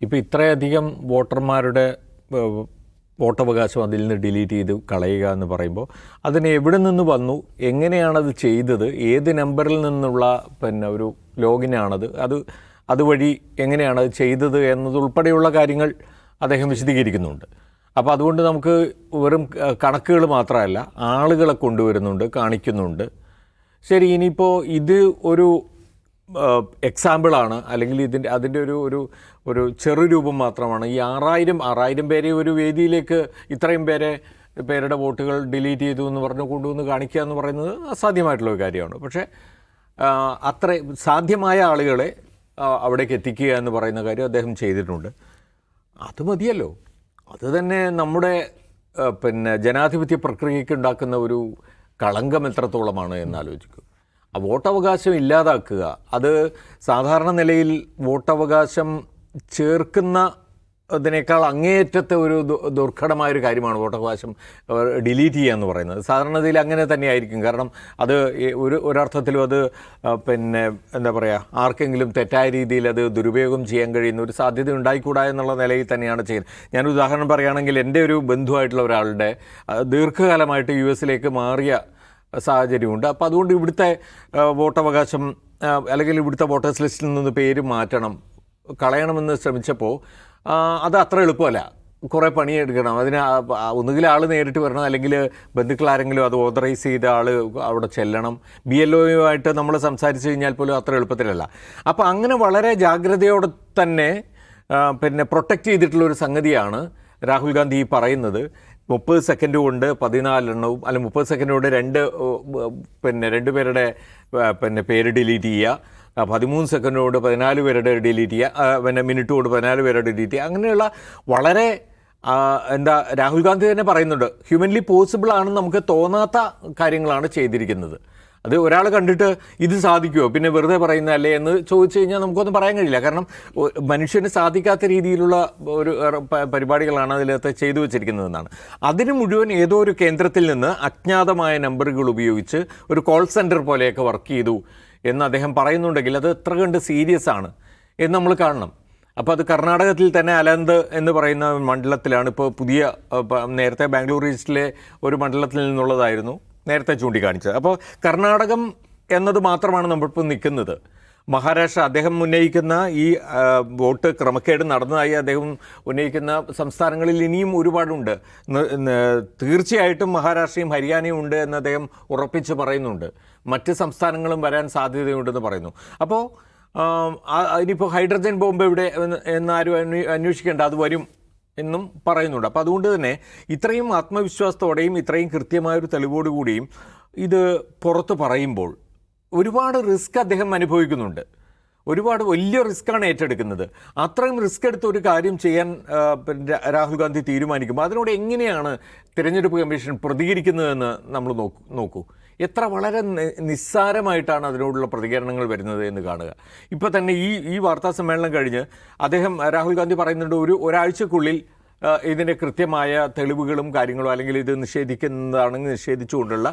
ഇപ്പോൾ ഇത്രയധികം വോട്ടർമാരുടെ വോട്ടവകാശം അതിൽ നിന്ന് ഡിലീറ്റ് ചെയ്ത് കളയുക എന്ന് പറയുമ്പോൾ അതിന് എവിടെ നിന്ന് വന്നു? എങ്ങനെയാണത് ചെയ്തത്? ഏത് നമ്പറിൽ നിന്നുള്ള പിന്നെ ഒരു ലോഗിനാണത്? അത് അതുവഴി എങ്ങനെയാണ് അത് ചെയ്തത് എന്നതുൾപ്പെടെയുള്ള കാര്യങ്ങൾ അദ്ദേഹം വിശദീകരിക്കുന്നുണ്ട്. അപ്പോൾ അതുകൊണ്ട് നമുക്ക് വെറും കണക്കുകൾ മാത്രമല്ല ആളുകളെ കൊണ്ടുവരുന്നുണ്ട് കാണിക്കുന്നുണ്ട്. ശരി ഇനിയിപ്പോൾ ഇത് ഒരു എക്സാമ്പിളാണ് അല്ലെങ്കിൽ ഇതിന്റെ അതിന്റെ ഒരു ഒരു ഒരു ചെറുരൂപം മാത്രമാണ്. ഈ ആറായിരം ആറായിരം പേരെ ഒരു വേദിയിലേക്ക് ഇത്രയും പേരെ പേരുടെ വോട്ടുകൾ ഡിലീറ്റ് ചെയ്തു എന്ന് പറഞ്ഞ് കൊണ്ടുവന്ന് കാണിക്കുക എന്ന് പറയുന്നത് അസാധ്യമായിട്ടുള്ള ഒരു കാര്യമാണ്. പക്ഷേ അത്ര സാധ്യമായ ആളുകളെ അവിടേക്ക് എത്തിക്കുക എന്ന് പറയുന്ന കാര്യം അദ്ദേഹം ചെയ്തിട്ടുണ്ട്. അത് മതിയല്ലോ. അത് തന്നെ നമ്മുടെ പിന്നെ ജനാധിപത്യ പ്രക്രിയയ്ക്ക് ഉണ്ടാക്കുന്ന ഒരു കളങ്കം എത്രത്തോളമാണ് എന്നാലോചിക്കും വോട്ടവകാശം ഇല്ലാതാക്കുക. അത് സാധാരണ നിലയിൽ വോട്ടവകാശം ചേർക്കുന്ന അതിനേക്കാൾ അങ്ങേയറ്റത്തെ ഒരു ദുർഘടമായ ഒരു കാര്യമാണ് വോട്ടവകാശം ഡിലീറ്റ് ചെയ്യുക എന്ന് പറയുന്നത്. സാധാരണ സാധാരണതയിൽ അങ്ങനെ തന്നെയായിരിക്കും. കാരണം അത് ഒരു ഒരർത്ഥത്തിലും അത് പിന്നെ എന്താ പറയുക ആർക്കെങ്കിലും തെറ്റായ രീതിയിൽ അത് ദുരുപയോഗം ചെയ്യാൻ കഴിയുന്ന ഒരു സാധ്യത ഉണ്ടായിക്കൂടാ എന്നുള്ള നിലയിൽ തന്നെയാണ് ചെയ്യുന്നത്. ഞാൻ ഉദാഹരണം പറയുകയാണെങ്കിൽ എന്റെ ഒരു ബന്ധുവായിട്ടുള്ള ഒരാളുടെ ദീർഘകാലമായിട്ട് യു എസിലേക്ക് മാറിയ സാഹചര്യമുണ്ട്. അപ്പോൾ അതുകൊണ്ട് ഇവിടുത്തെ വോട്ടവകാശം അല്ലെങ്കിൽ ഇവിടുത്തെ വോട്ടേഴ്സ് ലിസ്റ്റിൽ നിന്ന് പേര് മാറ്റണം കളയണമെന്ന് ശ്രമിച്ചപ്പോൾ അത് അത്ര എളുപ്പമല്ല. കുറേ പണിയെടുക്കണം. അതിന് ഒന്നുകിൽ ആൾ നേരിട്ട് വരണം അല്ലെങ്കിൽ ബന്ധുക്കൾ ആരെങ്കിലും അത് ഓതറൈസ് ചെയ്ത ആൾ അവിടെ ചെല്ലണം. ബി എൽ ഒയുമായിട്ട് നമ്മൾ സംസാരിച്ച് കഴിഞ്ഞാൽ പോലും അത്ര എളുപ്പത്തിലല്ല. അപ്പോൾ അങ്ങനെ വളരെ ജാഗ്രതയോടെ തന്നെ പിന്നെ പ്രൊട്ടക്റ്റ് ചെയ്തിട്ടുള്ള ഒരു സംഗതിയാണ് രാഹുൽ ഗാന്ധി പറയുന്നത്. മുപ്പത് സെക്കൻഡ് കൊണ്ട് പതിനാലെണ്ണവും അല്ല മുപ്പത് സെക്കൻഡ് കൊണ്ട് രണ്ട് പിന്നെ രണ്ട് പേരുടെ പിന്നെ പേര് ഡിലീറ്റ് ചെയ്യുക. പതിമൂന്ന് സെക്കൻഡ് കൊണ്ട് പതിനാല് പേരുടെ ഡിലീറ്റ് ചെയ്യുക. പിന്നെ മിനിറ്റ് കൊണ്ട് പതിനാല് പേരുടെ ഡിലീറ്റ് ചെയ്യുക. അങ്ങനെയുള്ള വളരെ എന്താ രാഹുൽ ഗാന്ധി തന്നെ പറയുന്നുണ്ട് ഹ്യൂമൻലി പോസിബിൾ ആണെന്ന് നമുക്ക് തോന്നാത്ത കാര്യങ്ങളാണ് ചെയ്തിരിക്കുന്നത്. അത് ഒരാൾ കണ്ടിട്ട് ഇത് സാധിക്കുമോ പിന്നെ വെറുതെ പറയുന്ന അല്ലേ എന്ന് ചോദിച്ചു കഴിഞ്ഞാൽ നമുക്കൊന്നും പറയാൻ കഴിയില്ല. കാരണം മനുഷ്യന് സാധിക്കാത്ത രീതിയിലുള്ള ഒരു പരിപാടികളാണ് അതിലത്തെ ചെയ്തു വെച്ചിരിക്കുന്നതെന്നാണ്. അതിന് മുഴുവൻ ഏതോ ഒരു കേന്ദ്രത്തിൽ നിന്ന് അജ്ഞാതമായ നമ്പറുകൾ ഉപയോഗിച്ച് ഒരു കോൾ സെന്റർ പോലെയൊക്കെ വർക്ക് ചെയ്തു എന്ന് അദ്ദേഹം പറയുന്നുണ്ടെങ്കിൽ അത് എത്ര കണ്ട് സീരിയസ് ആണ് എന്ന് നമ്മൾ കാണണം. അപ്പോൾ അത് കർണാടകത്തിൽ തന്നെ അലന്ത് എന്ന് പറയുന്ന മണ്ഡലത്തിലാണ്. ഇപ്പോൾ പുതിയ നേരത്തെ ബാംഗ്ലൂർ ഈസ്റ്റിലെ ഒരു മണ്ഡലത്തിൽ നിന്നുള്ളതായിരുന്നു. നേരത്തെ ചൂണ്ടിക്കാണിച്ചത്. അപ്പോൾ കർണാടകം എന്നത് മാത്രമാണ് നമ്മളിപ്പോൾ നിൽക്കുന്നത്. മഹാരാഷ്ട്ര അദ്ദേഹം ഉന്നയിക്കുന്ന ഈ വോട്ട് ക്രമക്കേട് നടന്നതായി അദ്ദേഹം ഉന്നയിക്കുന്ന സംസ്ഥാനങ്ങളിൽ ഇനിയും ഒരുപാടുണ്ട്. തീർച്ചയായിട്ടും മഹാരാഷ്ട്രയും ഹരിയാനയും ഉണ്ട് എന്ന് അദ്ദേഹം ഉറപ്പിച്ച് പറയുന്നുണ്ട്. മറ്റ് സംസ്ഥാനങ്ങളും വരാൻ സാധ്യതയുണ്ടെന്ന് പറയുന്നു. അപ്പോൾ ഇനിയിപ്പോൾ ഹൈഡ്രജൻ ബോംബ് എവിടെ എന്ന് എന്നാരും അന്വേ- അന്വേഷിക്കേണ്ട. അത് വരും. എന്നും പറയുന്നുണ്ട്. അപ്പോൾ അതുകൊണ്ട് തന്നെ ഇത്രയും ആത്മവിശ്വാസത്തോടെയും ഇത്രയും കൃത്യമായൊരു തെളിവോടുകൂടിയും ഇത് പുറത്ത് പറയുമ്പോൾ ഒരുപാട് റിസ്ക് അദ്ദേഹം അനുഭവിക്കുന്നുണ്ട്. ഒരുപാട് വലിയ റിസ്ക്കാണ് ഏറ്റെടുക്കുന്നത്. അത്രയും റിസ്ക് എടുത്ത് ഒരു കാര്യം ചെയ്യാൻ രാഹുൽ ഗാന്ധി തീരുമാനിക്കുമ്പോൾ അതിനോട് എങ്ങനെയാണ് തിരഞ്ഞെടുപ്പ് കമ്മീഷൻ പ്രതികരിക്കുന്നതെന്ന് നമ്മൾ നോക്കൂ. എത്ര വളരെ നിസ്സാരമായിട്ടാണ് അതിനോടുള്ള പ്രതികരണങ്ങൾ വരുന്നത് എന്ന് കാണുക. ഇപ്പോൾ തന്നെ ഈ ഈ വാർത്താ സമ്മേളനം കഴിഞ്ഞ് അദ്ദേഹം രാഹുൽ ഗാന്ധി പറയുന്നുണ്ട് ഒരു ഒരാഴ്ചക്കുള്ളിൽ ഇതിന്റെ കൃത്യമായ തെളിവുകളും കാര്യങ്ങളും അല്ലെങ്കിൽ ഇത് നിഷേധിക്കുന്നതാണെങ്കിൽ നിഷേധിച്ചുകൊണ്ടുള്ള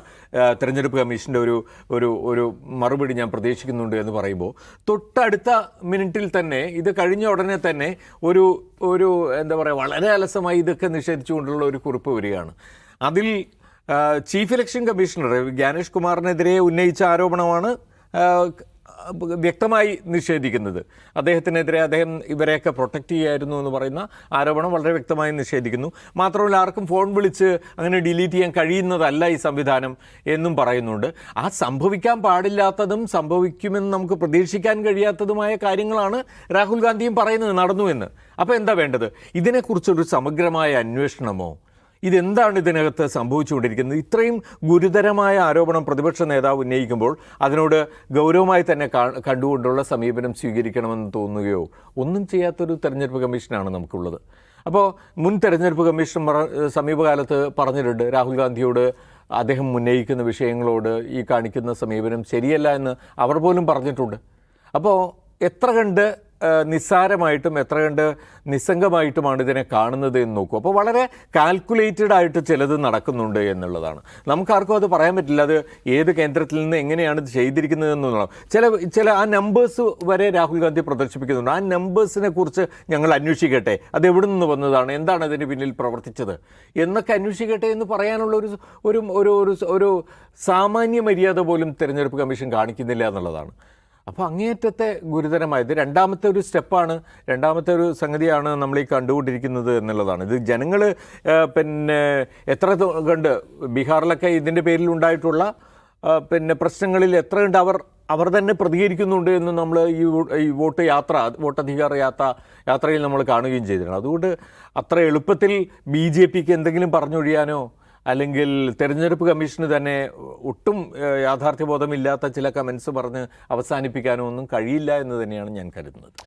തിരഞ്ഞെടുപ്പ് കമ്മീഷന്റെ ഒരു ഒരു ഒരു മറുപടി ഞാൻ പ്രതീക്ഷിക്കുന്നുണ്ട് എന്ന് പറയുമ്പോൾ തൊട്ടടുത്ത മിനിറ്റിൽ തന്നെ ഇത് കഴിഞ്ഞ ഉടനെ തന്നെ ഒരു ഒരു എന്താ പറയുക വളരെ അലസമായി ഇതൊക്കെ നിഷേധിച്ചുകൊണ്ടുള്ള ഒരു കുറിപ്പ് വരികയാണ്. അതിൽ ചീഫ് ഇലക്ഷൻ കമ്മീഷണർ ജ്ഞാനേഷ് കുമാറിനെതിരെ ഉന്നയിച്ച ആരോപണമാണ് വ്യക്തമായി നിഷേധിക്കുന്നത്. അദ്ദേഹത്തിനെതിരെ അദ്ദേഹം ഇവരെയൊക്കെ പ്രൊട്ടക്റ്റ് ചെയ്യായിരുന്നു എന്ന് പറയുന്ന ആരോപണം വളരെ വ്യക്തമായി നിഷേധിക്കുന്നു. മാത്രമല്ല ആർക്കും ഫോൺ വിളിച്ച് അങ്ങനെ ഡിലീറ്റ് ചെയ്യാൻ കഴിയുന്നതല്ല ഈ സംവിധാനം എന്നും പറയുന്നുണ്ട്. ആ സംഭവിക്കാൻ പാടില്ലാത്തതും സംഭവിക്കുമെന്ന് നമുക്ക് പ്രതീക്ഷിക്കാൻ കഴിയാത്തതുമായ കാര്യങ്ങളാണ് രാഹുൽ ഗാന്ധിയും പറയുന്നത് നടന്നു എന്ന്. അപ്പോൾ എന്താ വേണ്ടത്? ഇതിനെക്കുറിച്ചൊരു സമഗ്രമായ അന്വേഷണമോ? ഇതെന്താണ് ഇതിനകത്ത് സംഭവിച്ചുകൊണ്ടിരിക്കുന്നത്? ഇത്രയും ഗുരുതരമായ ആരോപണം പ്രതിപക്ഷ നേതാവ് ഉന്നയിക്കുമ്പോൾ അതിനോട് ഗൗരവമായി തന്നെ കണ്ടുകൊണ്ടുള്ള സമീപനം സ്വീകരിക്കണമെന്ന് തോന്നുകയോ? ഒന്നും ചെയ്യാത്തൊരു തെരഞ്ഞെടുപ്പ് കമ്മീഷനാണ് നമുക്കുള്ളത്. അപ്പോൾ മുൻ തെരഞ്ഞെടുപ്പ് കമ്മീഷൻ പറ- സമീപകാലത്ത് പറഞ്ഞിട്ടുണ്ട് രാഹുൽ ഗാന്ധിയോട് അദ്ദേഹം ഉന്നയിക്കുന്ന വിഷയങ്ങളോട് ഈ കാണിക്കുന്ന സമീപനം ശരിയല്ല എന്ന് അവർ പോലും പറഞ്ഞിട്ടുണ്ട്. അപ്പോൾ എത്ര കണ്ട് നിസ്സാരമായിട്ടും എത്ര കണ്ട് നിസ്സംഗമായിട്ടുമാണ് ഇതിനെ കാണുന്നത് എന്ന് നോക്കൂ. അപ്പോൾ വളരെ കാൽക്കുലേറ്റഡ് ആയിട്ട് ചിലത് നടക്കുന്നുണ്ട് എന്നുള്ളതാണ്. നമുക്കാർക്കും അത് പറയാൻ പറ്റില്ല. അത് ഏത് കേന്ദ്രത്തിൽ നിന്ന് എങ്ങനെയാണ് ഇത് ചെയ്തിരിക്കുന്നത് എന്നുള്ളത് ചില ചില ആ നമ്പേഴ്സ് വരെ രാഹുൽ ഗാന്ധി പ്രദർശിപ്പിക്കുന്നുണ്ട്. ആ നമ്പേഴ്സിനെ കുറിച്ച് ഞങ്ങൾ അന്വേഷിക്കട്ടെ. അത് എവിടെ നിന്ന് വന്നതാണ്? എന്താണ് അതിന് പിന്നിൽ പ്രവർത്തിച്ചത്? എന്നൊക്കെ അന്വേഷിക്കട്ടെ എന്ന് പറയാനുള്ള ഒരു ഒരു ഒരു ഒരു സാമാന്യ മര്യാദ പോലും തിരഞ്ഞെടുപ്പ് കമ്മീഷൻ കാണിക്കുന്നില്ല എന്നുള്ളതാണ്. അപ്പോൾ അങ്ങേയറ്റത്തെ ഗുരുതരമായത് രണ്ടാമത്തെ ഒരു സ്റ്റെപ്പാണ് രണ്ടാമത്തെ ഒരു സംഗതിയാണ് നമ്മൾ ഈ കണ്ടുകൊണ്ടിരിക്കുന്നത് എന്നുള്ളതാണ്. ഇത് ജനങ്ങൾ പിന്നെ എത്ര കണ്ട് ബീഹാറിലൊക്കെ ഇതിന്റെ പേരിൽ ഉണ്ടായിട്ടുള്ള പിന്നെ പ്രശ്നങ്ങളിൽ എത്ര കണ്ട് അവർ അവർ തന്നെ പ്രതികരിക്കുന്നുണ്ട് എന്ന് നമ്മൾ ഈ ഈ വോട്ട് യാത്ര വോട്ടധികാര യാത്ര യാത്രയിൽ നമ്മൾ കാണുകയും ചെയ്തിട്ടുണ്ട് അതുകൊണ്ട് അത്ര എളുപ്പത്തിൽ ബി ജെ പിക്ക് എന്തെങ്കിലും പറഞ്ഞൊഴിയാനോ അല്ലെങ്കിൽ തെരഞ്ഞെടുപ്പ് കമ്മീഷന് തന്നെ ഒട്ടും യാഥാർത്ഥ്യബോധമില്ലാത്ത ചില കമൻസ് പറഞ്ഞ് അവസാനിപ്പിക്കാനോ ഒന്നും കഴിയില്ല എന്ന് തന്നെയാണ് ഞാൻ കരുതുന്നത്.